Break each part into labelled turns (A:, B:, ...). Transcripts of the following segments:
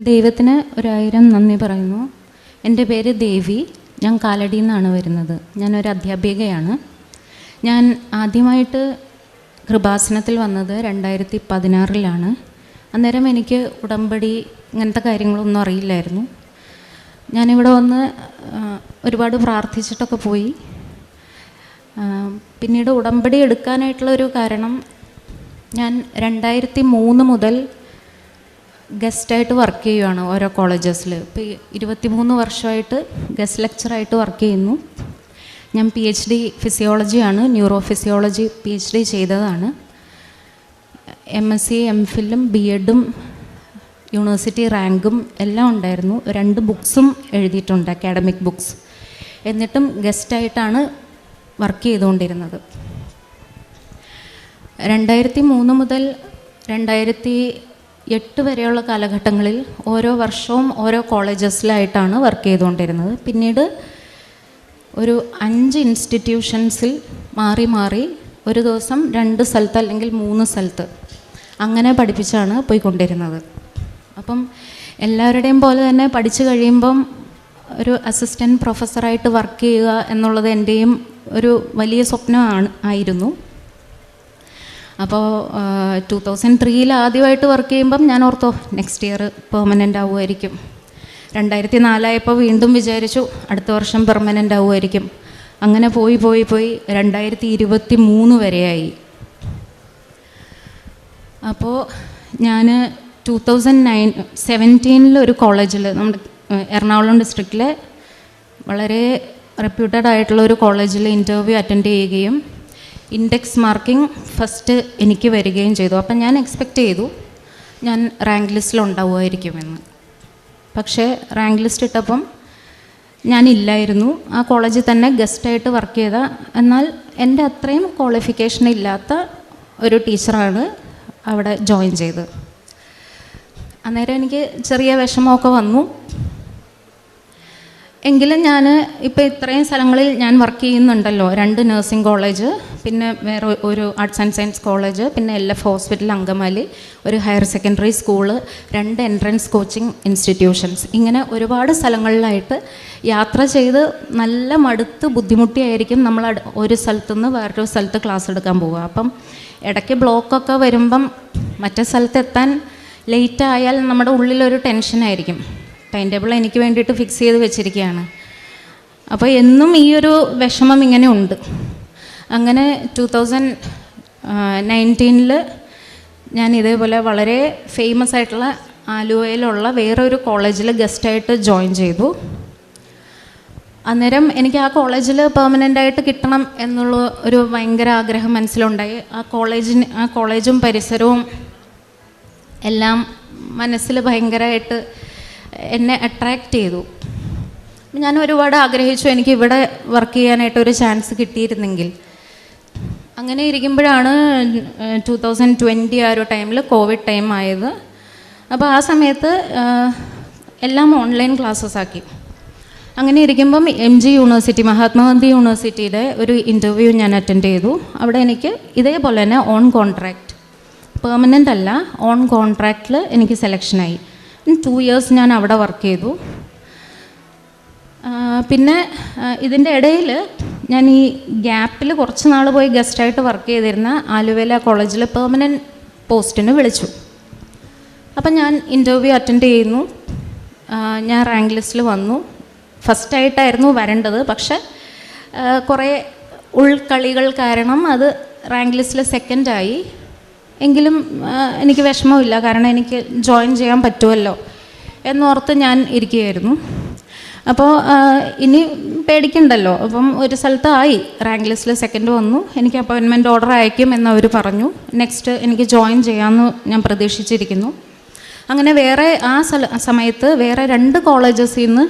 A: ദൈവത്തിന് ഒരായിരം നന്ദി പറയുന്നു. എന്റെ പേര് ദേവി. ഞാൻ കാലടിയിൽ നിന്നാണ് വരുന്നത് ഞാനൊരു അധ്യാപികയാണ്. ഞാൻ ആദ്യമായിട്ട് കൃപാസനത്തിൽ വന്നത് രണ്ടായിരത്തി പതിനാറിലാണ്. അന്നേരം എനിക്ക് ഉടമ്പടി ഇങ്ങനത്തെ കാര്യങ്ങളൊന്നും അറിയില്ലായിരുന്നു. ഞാനിവിടെ വന്ന് ഒരുപാട് പ്രാർത്ഥിച്ചിട്ടൊക്കെ പോയി. പിന്നീട് ഉടമ്പടി എടുക്കാനായിട്ടുള്ള ഒരു കാരണം ഞാൻ രണ്ടായിരത്തി മൂന്ന് മുതൽ ഗസ്റ്റായിട്ട് വർക്ക് ചെയ്യുവാണ് ഓരോ കോളേജസിൽ ഇപ്പോൾ ഇരുപത്തിമൂന്ന് വർഷമായിട്ട് ഗസ്റ്റ് ലെക്ചറായിട്ട് വർക്ക് ചെയ്യുന്നു. ഞാൻ പി എച്ച് ഡി ഫിസിയോളജിയാണ് neuro physiology P H D ചെയ്തതാണ് എം എസ് സി എം ഫില്ലും ബി എഡും യൂണിവേഴ്സിറ്റി റാങ്കും എല്ലാം ഉണ്ടായിരുന്നു. രണ്ട് ബുക്സും എഴുതിയിട്ടുണ്ട് അക്കാഡമിക് ബുക്സ് എന്നിട്ടും ഗസ്റ്റായിട്ടാണ് വർക്ക് ചെയ്തുകൊണ്ടിരുന്നത്. രണ്ടായിരത്തി മൂന്ന് മുതൽ രണ്ടായിരത്തി എട്ട് വരെയുള്ള കാലഘട്ടങ്ങളിൽ ഓരോ വർഷവും ഓരോ കോളേജസിലായിട്ടാണ് വർക്ക് ചെയ്തുകൊണ്ടിരുന്നത്. പിന്നീട് ഒരു അഞ്ച് ഇൻസ്റ്റിറ്റ്യൂഷൻസിൽ മാറി മാറി ഒരു ദിവസം രണ്ട് സ്ഥലത്ത് അല്ലെങ്കിൽ മൂന്ന് സ്ഥലത്ത് അങ്ങനെ പഠിപ്പിച്ചാണ് പോയിക്കൊണ്ടിരുന്നത്. അപ്പം എല്ലാവരുടെയും പോലെ തന്നെ പഠിച്ചു കഴിയുമ്പം ഒരു അസിസ്റ്റന്റ് പ്രൊഫസറായിട്ട് വർക്ക് ചെയ്യുക എന്നുള്ളത് എന്റെയും ഒരു വലിയ സ്വപ്നമാണ് ആയിരുന്നു. അപ്പോൾ ടു തൗസൻഡ് ത്രീയിൽ ആദ്യമായിട്ട് വർക്ക് ചെയ്യുമ്പം ഞാൻ ഓർത്തോ നെക്സ്റ്റ് ഇയർ പെർമനന്റ് ആവുമായിരിക്കും. രണ്ടായിരത്തി നാലായപ്പോൾ വീണ്ടും വിചാരിച്ചു അടുത്ത വർഷം പെർമനന്റ് ആവുമായിരിക്കും. അങ്ങനെ പോയി പോയി പോയി രണ്ടായിരത്തി ഇരുപത്തി മൂന്ന് വരെയായി അപ്പോൾ ഞാൻ ടു തൗസൻഡ് നയൻ സെവന്റീനിൽ ഒരു കോളേജിൽ നമ്മുടെ എറണാകുളം ഡിസ്ട്രിക്റ്റിലെ വളരെ റെപ്യൂട്ടഡ് ആയിട്ടുള്ള ഒരു കോളേജിൽ ഇന്റർവ്യൂ അറ്റൻഡ് ചെയ്യുകയും ഇൻഡെക്സ് മാർക്കിംഗ് ഫസ്റ്റ് എനിക്ക് വരികയും ചെയ്തു. അപ്പം ഞാൻ എക്സ്പെക്റ്റ് ചെയ്തു ഞാൻ റാങ്ക് ലിസ്റ്റിൽ ഉണ്ടാവുമായിരിക്കുമെന്ന് പക്ഷേ റാങ്ക് ലിസ്റ്റ് ഇട്ടപ്പം ഞാനില്ലായിരുന്നു ആ കോളേജിൽ തന്നെ ഗസ്റ്റായിട്ട് വർക്ക് ചെയ്ത. എന്നാൽ എന്റെ അത്രയും ക്വാളിഫിക്കേഷൻ ഇല്ലാത്ത ഒരു ടീച്ചറാണ് അവിടെ ജോയിൻ ചെയ്തത്. അന്നേരം എനിക്ക് ചെറിയ വിഷമമൊക്കെ വന്നു. എങ്കിലും ഞാൻ ഇപ്പോൾ ഇത്രയും സ്ഥലങ്ങളിൽ ഞാൻ വർക്ക് ചെയ്യുന്നുണ്ടല്ലോ. രണ്ട് നഴ്സിംഗ് കോളേജ് പിന്നെ വേറെ ഒരു ആർട്സ് ആൻഡ് സയൻസ് കോളേജ് പിന്നെ എൽ എഫ് ഹോസ്പിറ്റൽ അങ്കമാലി ഒരു ഹയർ സെക്കൻഡറി സ്കൂൾ രണ്ട് എൻട്രൻസ് കോച്ചിങ് ഇൻസ്റ്റിറ്റ്യൂഷൻസ് ഇങ്ങനെ ഒരുപാട് സ്ഥലങ്ങളിലായിട്ട് യാത്ര ചെയ്ത് നല്ല മടുത്ത് ബുദ്ധിമുട്ടിയായിരിക്കും നമ്മൾ ഒരു സ്ഥലത്തുനിന്ന് വേറൊരു സ്ഥലത്ത് ക്ലാസ് എടുക്കാൻ പോവുക. അപ്പം ഇടയ്ക്ക് ബ്ലോക്കൊക്കെ വരുമ്പം മറ്റേ സ്ഥലത്തെത്താൻ ലേറ്റ് ആയാൽ നമ്മുടെ ഉള്ളിലൊരു ടെൻഷനായിരിക്കും ടൈം ടേബിൾ എനിക്ക് വേണ്ടിയിട്ട് ഫിക്സ് ചെയ്ത് വെച്ചിരിക്കുകയാണ്. അപ്പോൾ എന്നും ഈ ഒരു വിഷമം ഇങ്ങനെ ഉണ്ട്. അങ്ങനെ ടു തൗസൻഡ് നയന്റീനിൽ ഞാൻ ഇതേപോലെ വളരെ ഫേമസ് ആയിട്ടുള്ള ആലുവയിലുള്ള വേറൊരു കോളേജിൽ ഗസ്റ്റായിട്ട് ജോയിൻ ചെയ്തു. അന്നേരം എനിക്ക് ആ കോളേജിൽ പെർമനന്റ് ആയിട്ട് കിട്ടണം എന്നുള്ള ഒരു ഭയങ്കര ആഗ്രഹം മനസ്സിലുണ്ടായി. ആ കോളേജിന് ആ കോളേജും പരിസരവും എല്ലാം മനസ്സിൽ ഭയങ്കരമായിട്ട് എന്നെ അട്രാക്റ്റ് ചെയ്തു. ഞാൻ ഒരുപാട് ആഗ്രഹിച്ചു എനിക്ക് ഇവിടെ വർക്ക് ചെയ്യാനായിട്ട് ഒരു ചാൻസ് കിട്ടിയിരുന്നെങ്കിൽ. അങ്ങനെ ഇരിക്കുമ്പോഴാണ് ടു തൗസൻഡ് ട്വന്റി ആ ഒരു ടൈമിൽ കോവിഡ് ടൈം ആയത്. അപ്പോൾ ആ സമയത്ത് എല്ലാം ഓൺലൈൻ ക്ലാസ്സസ് ആക്കി. അങ്ങനെ ഇരിക്കുമ്പം എം ജി യൂണിവേഴ്സിറ്റി മഹാത്മാഗാന്ധി യൂണിവേഴ്സിറ്റിയുടെ ഒരു ഇന്റർവ്യൂ ഞാൻ അറ്റൻഡ് ചെയ്തു. അവിടെ എനിക്ക് ഇതേപോലെ തന്നെ ഓൺ കോൺട്രാക്റ്റ് പെർമനന്റ് അല്ല ഓൺ കോൺട്രാക്റ്റിൽ എനിക്ക് സെലക്ഷനായി ടു ഇയേഴ്സ് ഞാൻ അവിടെ വർക്ക് ചെയ്തു. പിന്നെ ഇതിന്റെ ഇടയിൽ ഞാൻ ഈ ഗ്യാപ്പിൽ കുറച്ച് നാൾ പോയി ഗസ്റ്റായിട്ട് വർക്ക് ചെയ്തിരുന്ന ആലുവേല കോളേജിൽ പെർമനന്റ് പോസ്റ്റിന് വിളിച്ചു. അപ്പം ഞാൻ ഇന്റർവ്യൂ അറ്റൻഡ് ചെയ്യുന്നു. ഞാൻ റാങ്ക് ലിസ്റ്റിൽ വന്നു. ഫസ്റ്റായിട്ടായിരുന്നു വരേണ്ടത്. പക്ഷെ കുറേ ഉൾക്കളികൾ കാരണം അത് റാങ്ക് ലിസ്റ്റിൽ സെക്കൻഡായി എങ്കിലും എനിക്ക് വിഷമമില്ല കാരണം എനിക്ക് ജോയിൻ ചെയ്യാൻ പറ്റുമല്ലോ എന്നോർത്ത് ഞാൻ ഇരിക്കുകയായിരുന്നു. അപ്പോൾ ഇനി പേടിക്കണ്ടല്ലോ. അപ്പം ഒരു സ്ഥലത്ത് ആയി റാങ്ക് ലിസ്റ്റിൽ സെക്കൻഡ് വന്നു. എനിക്ക് അപ്പോയിൻമെന്റ് ഓർഡർ അയക്കും എന്നവർ പറഞ്ഞു. നെക്സ്റ്റ് എനിക്ക് ജോയിൻ ചെയ്യാമെന്ന് ഞാൻ പ്രതീക്ഷിച്ചിരിക്കുന്നു. അങ്ങനെ വേറെ ആ സമയത്ത് വേറെ രണ്ട് കോളേജസിൽ നിന്ന്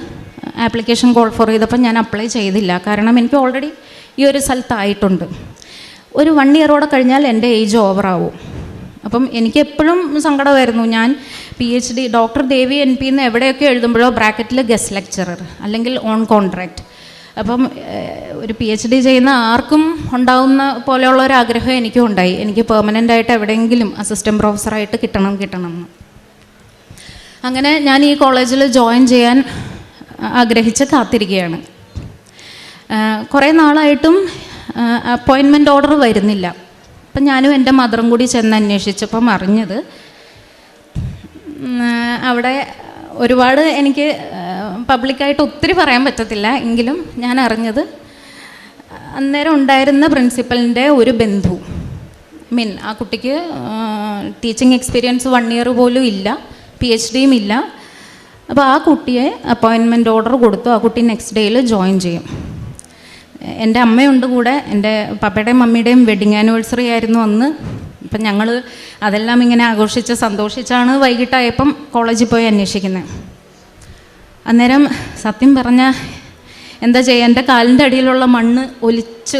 A: ആപ്ലിക്കേഷൻ കോൾ ഫോർ ചെയ്തപ്പോൾ ഞാൻ അപ്ലൈ ചെയ്തില്ല. കാരണം എനിക്ക് ഓൾറെഡി ഈ ഒരു സ്ഥലത്തായിട്ടുണ്ട്. ഒരു വൺ ഇയറോടെ കഴിഞ്ഞാൽ എന്റെ ഏജ് ഓവറാവും അപ്പം എനിക്ക് എപ്പോഴും സങ്കടമായിരുന്നു. ഞാൻ P H D doctor Devi N P എന്ന് എവിടെയൊക്കെ എഴുതുമ്പോഴോ ബ്രാക്കറ്റിൽ ഗസ്റ്റ് ലെക്ചറർ അല്ലെങ്കിൽ ഓൺ കോൺട്രാക്റ്റ് അപ്പം ഒരു പി എച്ച് ഡി ചെയ്യുന്ന ആർക്കും ഉണ്ടാവുന്ന പോലെയുള്ള ഒരു ആഗ്രഹം എനിക്കും ഉണ്ടായി. എനിക്ക് പെർമനന്റ് ആയിട്ട് എവിടെയെങ്കിലും അസിസ്റ്റന്റ് പ്രൊഫസറായിട്ട് കിട്ടണം കിട്ടണം. അങ്ങനെ ഞാൻ ഈ കോളേജിൽ ജോയിൻ ചെയ്യാൻ ആഗ്രഹിച്ച് കാത്തിരിക്കുകയാണ്. കുറേ നാളായിട്ടും അപ്പോയിൻമെന്റ് ഓർഡർ വരുന്നില്ല. അപ്പം ഞാനും എന്റെ മദറും കൂടി ചെന്ന് അന്വേഷിച്ചപ്പം അറിഞ്ഞത് അവിടെ ഒരുപാട് എനിക്ക് പബ്ലിക്കായിട്ട് ഒത്തിരി പറയാൻ പറ്റത്തില്ല. എങ്കിലും ഞാൻ അറിഞ്ഞത് അന്നേരം ഉണ്ടായിരുന്ന പ്രിൻസിപ്പലിന്റെ ഒരു ബന്ധു മീൻ ആ കുട്ടിക്ക് ടീച്ചിങ് എക്സ്പീരിയൻസ് വൺ ഇയർ പോലും ഇല്ല പി എച്ച് ഡിയും ഇല്ല. അപ്പോൾ ആ കുട്ടിയെ അപ്പോയിൻമെന്റ് ഓർഡർ കൊടുത്തു. ആ കുട്ടി നെക്സ്റ്റ് ഡേയിൽ ജോയിൻ ചെയ്യും. എന്റെ അമ്മയുണ്ട് കൂടെ. എന്റെ പപ്പയുടെയും മമ്മിയുടെയും വെഡിങ് ആനിവേഴ്സറി ആയിരുന്നു അന്ന്. അപ്പം ഞങ്ങൾ അതെല്ലാം ഇങ്ങനെ ആഘോഷിച്ച് സന്തോഷിച്ചാണ് വൈകിട്ടായപ്പം കോളേജിൽ പോയി അന്വേഷിക്കുന്നത് അന്നേരം സത്യം പറഞ്ഞാൽ എന്താ ചെയ്യുക എന്റെ കാലിന്റെ അടിയിലുള്ള മണ്ണ് ഒലിച്ച്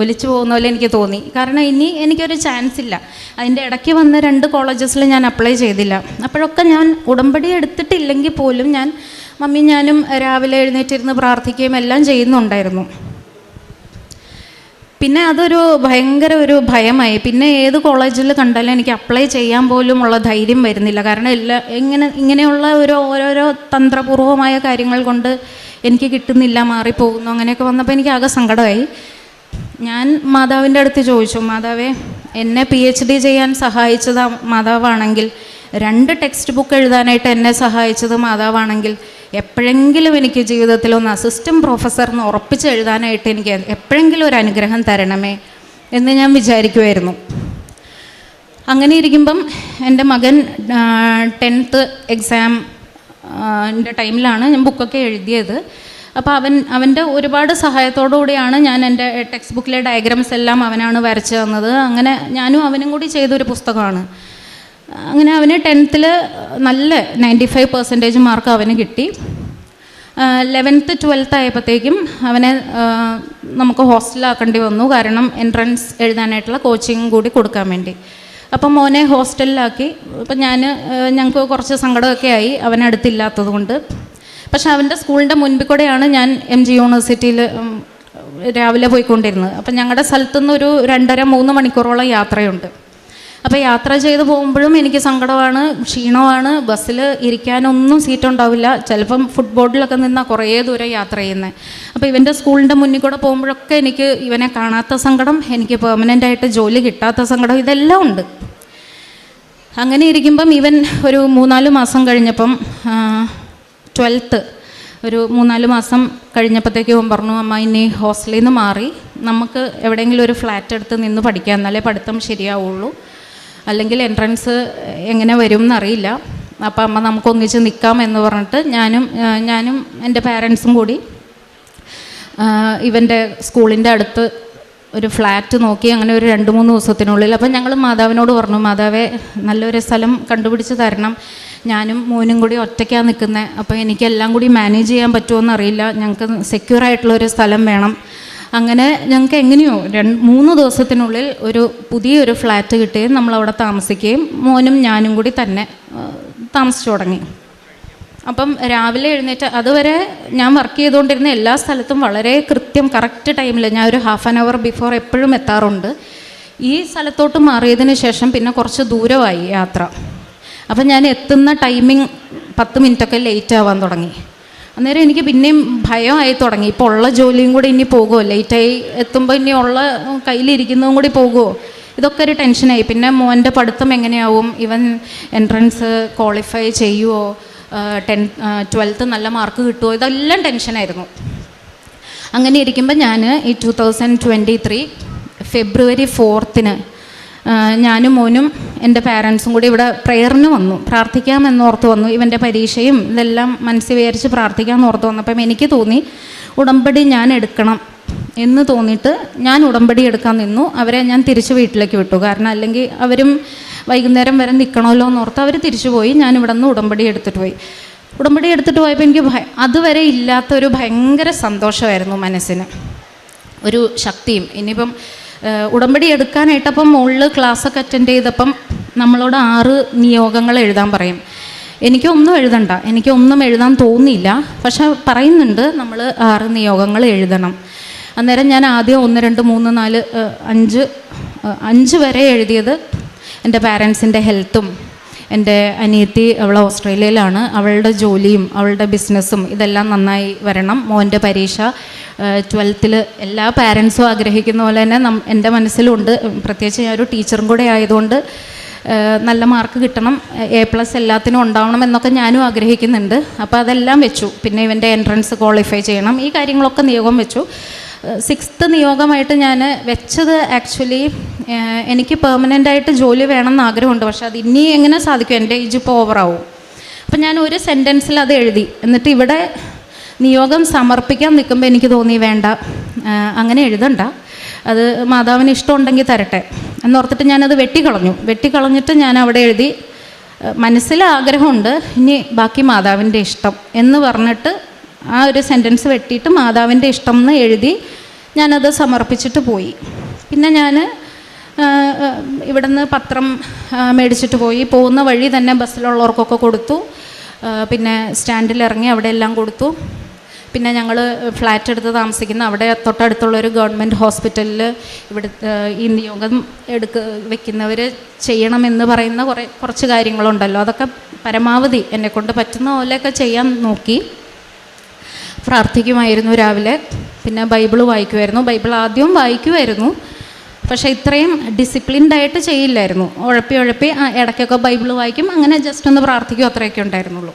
A: ഒലിച്ചു പോകുന്ന പോലെ എനിക്ക് തോന്നി. കാരണം ഇനി എനിക്കൊരു ചാൻസ് ഇല്ല. അതിന്റെ ഇടയ്ക്ക് വന്ന രണ്ട് കോളേജസിൽ ഞാൻ അപ്ലൈ ചെയ്തില്ല. അപ്പോഴൊക്കെ ഞാൻ ഉടമ്പടി എടുത്തിട്ടില്ലെങ്കിൽ പോലും ഞാൻ മമ്മി ഞാനും രാവിലെ എഴുന്നേറ്റിരുന്ന് പ്രാർത്ഥിക്കുകയും എല്ലാം ചെയ്യുന്നുണ്ടായിരുന്നു. പിന്നെ അതൊരു ഭയങ്കര ഒരു ഭയമായി. പിന്നെ ഏത് കോളേജിൽ കണ്ടാലും എനിക്ക് അപ്ലൈ ചെയ്യാൻ പോലും ഉള്ള ധൈര്യം വരുന്നില്ല. കാരണം എല്ലാ ഇങ്ങനെ ഇങ്ങനെയുള്ള ഒരു ഓരോരോ തന്ത്രപൂർവമായ കാര്യങ്ങൾ കൊണ്ട് എനിക്ക് കിട്ടുന്നില്ല മാറിപ്പോകുന്നു അങ്ങനെയൊക്കെ വന്നപ്പോൾ എനിക്ക് ആകെ സങ്കടമായി. ഞാൻ മാതാവിന്റെ അടുത്ത് ചോദിച്ചു മാതാവേ എന്നെ പി എച്ച് ഡി ചെയ്യാൻ സഹായിച്ചത് മാതാവാണെങ്കിൽ രണ്ട് ടെക്സ്റ്റ് ബുക്ക് എഴുതാനായിട്ട് എന്നെ സഹായിച്ചത് മാതാവാണെങ്കിൽ എപ്പോഴെങ്കിലും എനിക്ക് ജീവിതത്തിൽ ഒന്ന് അസിസ്റ്റന്റ് പ്രൊഫസർ എന്ന് ഉറപ്പിച്ച് എഴുതാനായിട്ട് എനിക്ക് എപ്പോഴെങ്കിലും ഒരു അനുഗ്രഹം തരണമേ എന്ന് ഞാൻ വിചാരിക്കുമായിരുന്നു അങ്ങനെ ഇരിക്കുമ്പം എന്റെ മകൻ ടെൻത്ത് എക്സാം ടൈമിലാണ് ഞാൻ ബുക്കൊക്കെ എഴുതിയത്. അപ്പോൾ അവൻ അവന്റെ ഒരുപാട് കൂടിയാണ് ഞാൻ എന്റെ ടെക്സ്റ്റ് ബുക്കിലെ ഡയഗ്രാംസ് എല്ലാം അവനാണ് വരച്ച് തന്നത്. അങ്ങനെ ഞാനും അവനും കൂടി ചെയ്തൊരു പുസ്തകമാണ്. അങ്ങനെ അവന് ടെൻത്തിൽ നല്ല നയന്റി ഫൈവ് പെർസെന്റേജ് മാർക്ക് അവന് കിട്ടി. ലെവൻത്ത് ട്വൽത്ത് ആയപ്പോഴത്തേക്കും അവനെ നമുക്ക് ഹോസ്റ്റലാക്കേണ്ടി വന്നു. കാരണം എൻട്രൻസ് എഴുതാനായിട്ടുള്ള കോച്ചിങ് കൂടി കൊടുക്കാൻ വേണ്ടി. അപ്പം മോനെ ഹോസ്റ്റലിലാക്കി. അപ്പം ഞാൻ ഞങ്ങൾക്ക് കുറച്ച് സങ്കടമൊക്കെ ആയി. അവനടുത്തില്ലാത്തത് കൊണ്ട് പക്ഷെ അവന്റെ സ്കൂളിന്റെ മുൻപിൽ കൂടെയാണ് ഞാൻ എം ജി യൂണിവേഴ്സിറ്റിയിൽ രാവിലെ പോയിക്കൊണ്ടിരുന്നത്. അപ്പം ഞങ്ങളുടെ സ്ഥലത്തുനിന്ന് ഒരു രണ്ടര മൂന്ന് മണിക്കൂറോളം യാത്രയുണ്ട്. അപ്പോൾ യാത്ര ചെയ്ത് പോകുമ്പോഴും എനിക്ക് സങ്കടമാണ് ക്ഷീണമാണ്. ബസ്സിൽ ഇരിക്കാനൊന്നും സീറ്റ് ഉണ്ടാവില്ല. ചിലപ്പം ഫുട്ബോളിലൊക്കെ നിന്നാൽ കുറേ ദൂരം യാത്ര ചെയ്യുന്നത് അപ്പോൾ ഇവന്റെ സ്കൂളിന്റെ മുന്നിൽ കൂടെ പോകുമ്പോഴൊക്കെ എനിക്ക് ഇവനെ കാണാത്ത സങ്കടം എനിക്ക് പെർമനന്റ് ആയിട്ട് ജോലി കിട്ടാത്ത സങ്കടം ഇതെല്ലാം ഉണ്ട്. അങ്ങനെ ഇരിക്കുമ്പം ഇവൻ ഒരു മൂന്നാൽ മാസം കഴിഞ്ഞപ്പം ട്വൽത്ത് ഒരു മൂന്നാൽ മാസം കഴിഞ്ഞപ്പോഴത്തേക്കും പറഞ്ഞു അമ്മ ഇനി ഹോസ്റ്റലിൽ നിന്ന് മാറി. നമുക്ക് എവിടെയെങ്കിലും ഒരു ഫ്ലാറ്റ് എടുത്ത് നിന്ന് പഠിക്കാം. എന്നാലേ പഠിത്തം ശരിയാവുള്ളൂ. അല്ലെങ്കിൽ എൻട്രൻസ് എങ്ങനെ വരും എന്നറിയില്ല അപ്പം അമ്മ നമുക്ക് ഒന്നിച്ച് നിൽക്കാം എന്ന് പറഞ്ഞിട്ട് ഞാനും ഞാനും എന്റെ പാരൻസും കൂടി ഇവന്റെ സ്കൂളിന്റെ അടുത്ത് ഒരു ഫ്ലാറ്റ് നോക്കി അങ്ങനെ ഒരു രണ്ട് മൂന്ന് ദിവസത്തിനുള്ളിൽ. അപ്പം ഞങ്ങൾ മാതാവിനോട് പറഞ്ഞു മാതാവേ നല്ലൊരു സ്ഥലം കണ്ടുപിടിച്ച് തരണം. ഞാനും മോനും കൂടി ഒറ്റയ്ക്കാണ് നിൽക്കുന്നത് അപ്പോൾ എനിക്കെല്ലാം കൂടി മാനേജ് ചെയ്യാൻ പറ്റുമോ എന്നറിയില്ല ഞങ്ങൾക്ക് സെക്യൂർ ആയിട്ടുള്ളൊരു സ്ഥലം വേണം. അങ്ങനെ ഞങ്ങൾക്ക് എങ്ങനെയോ രണ്ട് മൂന്ന് ദിവസത്തിനുള്ളിൽ ഒരു പുതിയൊരു ഫ്ലാറ്റ് കിട്ടുകയും നമ്മളവിടെ താമസിക്കുകയും മോനും ഞാനും കൂടി തന്നെ താമസിച്ചു തുടങ്ങി. അപ്പം രാവിലെ എഴുന്നേറ്റ് അതുവരെ ഞാൻ വർക്ക് ചെയ്തുകൊണ്ടിരുന്ന എല്ലാ സ്ഥലത്തും വളരെ കൃത്യം കറക്റ്റ് ടൈമിൽ ഞാൻ ഒരു ഹാഫ് ആൻ അവർ ബിഫോർ എപ്പോഴും എത്താറുണ്ട്. ഈ സ്ഥലത്തോട്ട് മാറിയതിന് ശേഷം പിന്നെ കുറച്ച് ദൂരമായി യാത്ര. അപ്പം ഞാൻ എത്തുന്ന ടൈമിംഗ് പത്ത് മിനിറ്റൊക്കെ ലേറ്റ് ആവാൻ തുടങ്ങി. അന്നേരം എനിക്ക് പിന്നെയും ഭയമായി തുടങ്ങി. ഇപ്പോൾ ഉള്ള ജോലിയും കൂടി ഇനി പോകുമോ ലേറ്റായി എത്തുമ്പോൾ ഇനി ഉള്ള കയ്യിലിരിക്കുന്നതും കൂടി പോകുമോ ഇതൊക്കെ ഒരു ടെൻഷനായി പിന്നെ മോന്റെ പഠിത്തം എങ്ങനെയാവും? ഇവൻ എൻട്രൻസ് ക്വാളിഫൈ ചെയ്യുമോ ടെൻ ട്വൽത്ത് നല്ല മാർക്ക് കിട്ടുമോ ഇതെല്ലാം ടെൻഷനായിരുന്നു അങ്ങനെ ഇരിക്കുമ്പോൾ ഞാൻ ഈ two thousand twenty three February ഫോർത്തിന് ഞാനും മോനും എന്റെ പാരൻസും കൂടി ഇവിടെ പ്രെയറിന് വന്നു. പ്രാർത്ഥിക്കാമെന്നോർത്ത് വന്നു. ഇവന്റെ പരീക്ഷയും ഇതെല്ലാം മനസ്സിൽ വിചാരിച്ച് പ്രാർത്ഥിക്കാമെന്ന് ഓർത്ത് വന്നപ്പം എനിക്ക് തോന്നി ഉടമ്പടി ഞാൻ എടുക്കണം എന്ന് തോന്നിയിട്ട് ഞാൻ ഉടമ്പടി എടുക്കാൻ നിന്നു. അവരെ ഞാൻ തിരിച്ച് വീട്ടിലേക്ക് വിട്ടു. കാരണം അല്ലെങ്കിൽ അവരും വൈകുന്നേരം വരെ നിൽക്കണമല്ലോ എന്ന് ഓർത്ത് അവർ തിരിച്ചു പോയി. ഞാൻ ഇവിടെ നിന്ന് ഉടമ്പടി എടുത്തിട്ട് പോയി. ഉടമ്പടി എടുത്തിട്ട് പോയപ്പോൾ എനിക്ക് അതുവരെ ഇല്ലാത്തൊരു ഭയങ്കര സന്തോഷമായിരുന്നു മനസ്സിന്. ഒരു ശക്തിയും. ഇനിയിപ്പം ഉടമ്പടി എടുക്കാനായിട്ടപ്പം മുകളിൽ ക്ലാസ്സൊക്കെ അറ്റൻഡ് ചെയ്തപ്പം നമ്മളോട് ആറ് നിയോഗങ്ങൾ എഴുതാൻ പറയും. എനിക്കൊന്നും എഴുതണ്ട. എനിക്കൊന്നും എഴുതാൻ തോന്നിയില്ല. പക്ഷെ പറയുന്നുണ്ട് നമ്മൾ ആറ് നിയോഗങ്ങൾ എഴുതണം. അന്നേരം ഞാൻ ആദ്യം ഒന്ന് രണ്ട് മൂന്ന് നാല് അഞ്ച് അഞ്ച് വരെ എഴുതിയത് എന്റെ പാരൻസിന്റെ ഹെൽത്തും എന്റെ അനിയത്തി അവൾ ഓസ്ട്രേലിയയിലാണ്. അവളുടെ ജോലിയും അവളുടെ ബിസിനസ്സും ഇതെല്ലാം നന്നായി വരണം. മോന്റെ പരീക്ഷ ട്വൽത്തിൽ എല്ലാ പാരൻസും ആഗ്രഹിക്കുന്ന പോലെ തന്നെ നം എന്റെ മനസ്സിലുണ്ട്. പ്രത്യേകിച്ച് ഞാൻ ഒരു ടീച്ചറും കൂടെ ആയതുകൊണ്ട് നല്ല മാർക്ക് കിട്ടണം. എ പ്ലസ് എല്ലാത്തിനും ഉണ്ടാവണം എന്നൊക്കെ ഞാനും ആഗ്രഹിക്കുന്നുണ്ട്. അപ്പോൾ അതെല്ലാം വെച്ചു. പിന്നെ ഇവന്റെ എൻട്രൻസ് ക്വാളിഫൈ ചെയ്യണം. ഈ കാര്യങ്ങളൊക്കെ നിയോഗം വെച്ചു. സിക്സ്ത്ത് നിയോഗമായിട്ട് ഞാൻ വെച്ചത് ആക്ച്വലി എനിക്ക് പെർമനന്റ് ആയിട്ട് ജോലി വേണമെന്ന് ആഗ്രഹമുണ്ട് പക്ഷേ അത് ഇനി എങ്ങനെ സാധിക്കും? എന്റെ ഏജ് ഇപ്പോൾ ഓവറാവും അപ്പം ഞാൻ ഒരു സെന്റൻസിൽ അത് എഴുതി. എന്നിട്ട് ഇവിടെ നിയോഗം സമർപ്പിക്കാൻ നിൽക്കുമ്പോൾ എനിക്ക് തോന്നി വേണ്ട അങ്ങനെ എഴുതണ്ട. അത് മാതാവിന് ഇഷ്ടമുണ്ടെങ്കിൽ തരട്ടെ. എന്നോർത്തിട്ട് ഞാനത് വെട്ടിക്കളഞ്ഞു. വെട്ടിക്കളഞ്ഞിട്ട് ഞാൻ അവിടെ എഴുതി "ഏഹ് മനസ്സിൽ ആഗ്രഹമുണ്ട് ഇനി ബാക്കി മാതാവിന്റെ ഇഷ്ടം എന്ന് പറഞ്ഞിട്ട് ആ ഒരു സെന്റൻസ് വെട്ടിയിട്ട് മാതാവിന്റെ ഇഷ്ടം എന്ന് എഴുതി ഞാനത് സമർപ്പിച്ചിട്ട് പോയി. പിന്നെ ഞാൻ ഇവിടുന്ന് പത്രം മേടിച്ചിട്ട് പോയി. പോകുന്ന വഴി തന്നെ ബസ്സിലുള്ളവർക്കൊക്കെ കൊടുത്തു. പിന്നെ സ്റ്റാൻഡിൽ ഇറങ്ങി അവിടെ എല്ലാം കൊടുത്തു. പിന്നെ ഞങ്ങൾ ഫ്ലാറ്റ് എടുത്ത് താമസിക്കുന്ന അവിടെ തൊട്ടടുത്തുള്ള ഒരു ഗവൺമെന്റ് ഹോസ്പിറ്റലിൽ ഇവിടെ ഈ നിയോഗം എടുക്ക വെക്കുന്നവർ ചെയ്യണമെന്ന് പറയുന്ന കുറേ കുറച്ച് കാര്യങ്ങളുണ്ടല്ലോ. അതൊക്കെ പരമാവധി എന്നെക്കൊണ്ട് പറ്റുന്ന പോലെയൊക്കെ ചെയ്യാൻ നോക്കി. പ്രാർത്ഥിക്കുമായിരുന്നു രാവിലെ. പിന്നെ ബൈബിൾ വായിക്കുമായിരുന്നു ബൈബിൾ ആദ്യം വായിക്കുമായിരുന്നു പക്ഷേ ഇത്രയും ഡിസിപ്ലിൻഡായിട്ട് ചെയ്യില്ലായിരുന്നു. ഉഴപ്പി ഉഴപ്പി ഇടയ്ക്കൊക്കെ ബൈബിൾ വായിക്കും. അങ്ങനെ ജസ്റ്റ് ഒന്ന് പ്രാർത്ഥിക്കും അത്രയൊക്കെ ഉണ്ടായിരുന്നുള്ളൂ.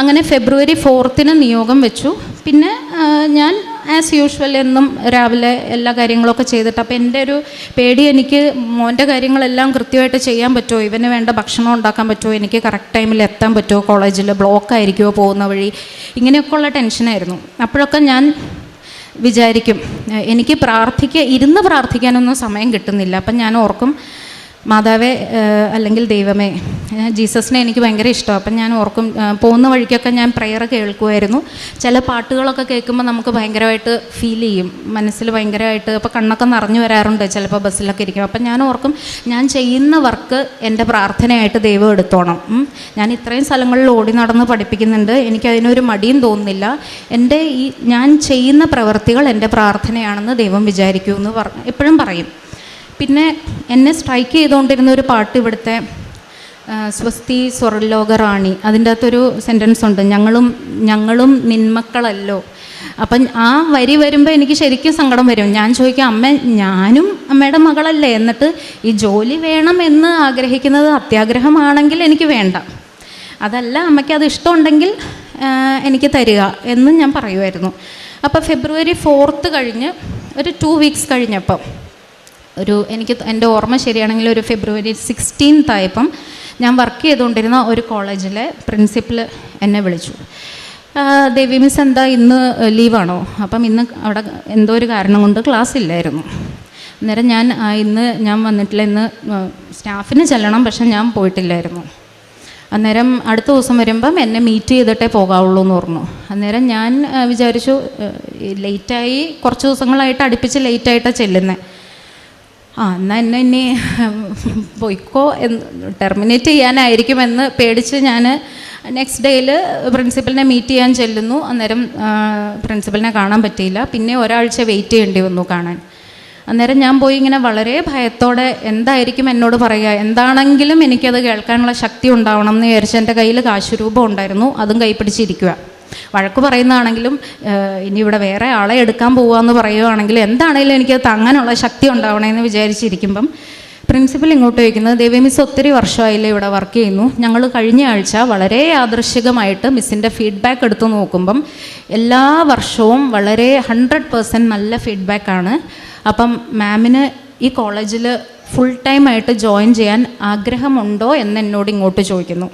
A: അങ്ങനെ ഫെബ്രുവരി ഫോർത്തിന് നിയോഗം വെച്ചു. പിന്നെ ഞാൻ ആസ് യൂഷ്വൽ എന്നും രാവിലെ എല്ലാ കാര്യങ്ങളൊക്കെ ചെയ്തിട്ട്. അപ്പോൾ എന്റെ ഒരു പേടി എനിക്ക് മോന്റെ കാര്യങ്ങളെല്ലാം കൃത്യമായിട്ട് ചെയ്യാൻ പറ്റുമോ? ഇവന് വേണ്ട ഭക്ഷണം ഉണ്ടാക്കാൻ പറ്റുമോ? എനിക്ക് കറക്റ്റ് ടൈമിൽ എത്താൻ പറ്റുമോ? കോളേജിൽ ബ്ലോക്ക് ആയിരിക്കുമോ പോകുന്ന വഴി? ഇങ്ങനെയൊക്കെ ഉള്ള ടെൻഷനായിരുന്നു അപ്പോഴൊക്കെ ഞാൻ വിചാരിക്കും "ഏഹ് എനിക്ക് പ്രാർത്ഥിക്കുക ഇരുന്ന് പ്രാർത്ഥിക്കാനൊന്നും സമയം കിട്ടുന്നില്ല. അപ്പം ഞാൻ ഓർക്കും മാതാവേ അല്ലെങ്കിൽ ദൈവമേ ജീസസിനെ എനിക്ക് ഭയങ്കര ഇഷ്ടമാണ് അപ്പം ഞാൻ ഓർക്കും പോകുന്ന വഴിക്കൊക്കെ ഞാൻ പ്രെയർ കേൾക്കുമായിരുന്നു ചില പാട്ടുകളൊക്കെ കേൾക്കുമ്പോൾ നമുക്ക് ഭയങ്കരമായിട്ട് ഫീൽ ചെയ്യും. മനസ്സിൽ ഭയങ്കരമായിട്ട് അപ്പോൾ കണ്ണൊക്കെ നിറഞ്ഞു വരാറുണ്ട് ചിലപ്പോൾ ബസ്സിലൊക്കെ ഇരിക്കും അപ്പം ഞാൻ ഓർക്കും ഞാൻ ചെയ്യുന്ന വർക്ക് എന്റെ പ്രാർത്ഥനയായിട്ട് ദൈവം എടുത്തോണം. ഞാൻ ഇത്രയും സ്ഥലങ്ങളിൽ ഓടി നടന്ന് പഠിപ്പിക്കുന്നുണ്ട്. എനിക്കതിനൊരു മടിയും തോന്നുന്നില്ല. എന്റെ ഈ ഞാൻ ചെയ്യുന്ന പ്രവൃത്തികൾ എന്റെ പ്രാർത്ഥനയാണെന്ന് ദൈവം വിചാരിക്കൂ എന്ന് എപ്പോഴും പറയും. പിന്നെ എന്നെ സ്ട്രൈക്ക് ചെയ്തുകൊണ്ടിരുന്ന ഒരു പാട്ട് ഇവിടുത്തെ സ്വസ്തി സ്വർലോക റാണി. അതിന്റെ അകത്തൊരു സെന്റൻസ് ഉണ്ട് ഞങ്ങളും ഞങ്ങളും നിന്മക്കളല്ലോ. അപ്പം ആ വരി വരുമ്പോൾ എനിക്ക് ശരിക്കും സങ്കടം വരും. ഞാൻ ചോദിക്കും അമ്മ ഞാനും അമ്മയുടെ മകളല്ലേ? എന്നിട്ട് ഈ ജോലി വേണം എന്ന് ആഗ്രഹിക്കുന്നത് അത്യാഗ്രഹമാണെങ്കിൽ എനിക്ക് വേണ്ട. അതല്ല അമ്മയ്ക്ക് അത് ഇഷ്ടമുണ്ടെങ്കിൽ എനിക്ക് തരിക എന്ന് ഞാൻ പറയുമായിരുന്നു. അപ്പോൾ ഫെബ്രുവരി ഫോർത്ത് കഴിഞ്ഞ് ഒരു ടു വീക്സ് കഴിഞ്ഞപ്പം ഒരു എനിക്ക് എന്റെ ഓർമ്മ ശരിയാണെങ്കിൽ ഒരു ഫെബ്രുവരി സിക്സ്റ്റീൻത്ത് ആയപ്പം ഞാൻ വർക്ക് ചെയ്തുകൊണ്ടിരുന്ന ഒരു കോളേജിലെ പ്രിൻസിപ്പൽ എന്നെ വിളിച്ചു. ദേവി മിസ് എന്താ ഇന്ന് ലീവാണോ അപ്പം ഇന്ന് അവിടെ എന്തോ ഒരു കാരണം കൊണ്ട് ക്ലാസ് ഇല്ലായിരുന്നു. അന്നേരം ഞാൻ ഇന്ന് ഞാൻ വന്നിട്ടില്ല. ഇന്ന് സ്റ്റാഫിന് ചെല്ലണം പക്ഷെ ഞാൻ പോയിട്ടില്ലായിരുന്നു. അന്നേരം അടുത്ത ദിവസം വരുമ്പം എന്നെ മീറ്റ് ചെയ്തിട്ടേ പോകാവുള്ളൂ എന്ന് പറഞ്ഞു. അന്നേരം ഞാൻ വിചാരിച്ചു ലേറ്റായി കുറച്ച് ദിവസങ്ങളായിട്ട് അടുപ്പിച്ച് ലേറ്റായിട്ടാണ് ചെല്ലുന്നത് ആ എന്നാൽ എന്നെ ഇനി പോയിക്കോ എന്ന് ടെർമിനേറ്റ് ചെയ്യാനായിരിക്കുമെന്ന് പേടിച്ച് ഞാൻ നെക്സ്റ്റ് ഡേയിൽ പ്രിൻസിപ്പലിനെ മീറ്റ് ചെയ്യാൻ ചെല്ലുന്നു. അന്നേരം പ്രിൻസിപ്പലിനെ കാണാൻ പറ്റിയില്ല. പിന്നെ ഒരാഴ്ച വെയിറ്റ് ചെയ്യേണ്ടി വന്നു കാണാൻ. അന്നേരം ഞാൻ പോയി ഇങ്ങനെ വളരെ ഭയത്തോടെ എന്തായിരിക്കും എന്നോട് പറയുക. എന്താണെങ്കിലും എനിക്കത് കേൾക്കാനുള്ള ശക്തി ഉണ്ടാവണം എന്ന് വിചാരിച്ച് എന്റെ കയ്യിൽ കാശുരൂപം ഉണ്ടായിരുന്നു. അതും കൈപ്പിടിച്ചിരിക്കുക വഴക്ക് പറയുന്നതാണെങ്കിലും ഇനി ഇവിടെ വേറെ ആളെ എടുക്കാൻ പോവാന്ന് പറയുവാണെങ്കിൽ എന്താണെങ്കിലും എനിക്ക് താങ്ങാനുള്ള ശക്തി ഉണ്ടാവണമെന്ന് വിചാരിച്ചിരിക്കുമ്പം പ്രിൻസിപ്പൽ ഇങ്ങോട്ട് ചോദിക്കുന്നത് ദേവി മിസ് ഒത്തിരി വർഷമായില്ലേ ഇവിടെ വർക്ക് ചെയ്യുന്നു. ഞങ്ങൾ കഴിഞ്ഞ ആഴ്ച വളരെ ആദർശികമായിട്ട് മിസ്സിന്റെ ഫീഡ്ബാക്ക് എടുത്തു നോക്കുമ്പം എല്ലാ വർഷവും വളരെ ഹൺഡ്രഡ് പേഴ്സന്റ് നല്ല ഫീഡ്ബാക്കാണ് അപ്പം മാമിന് ഈ കോളേജിൽ ഫുൾ ടൈം ആയിട്ട് ജോയിൻ ചെയ്യാൻ ആഗ്രഹമുണ്ടോ എന്ന് എന്നോട് ഇങ്ങോട്ട് ചോദിക്കുന്നു.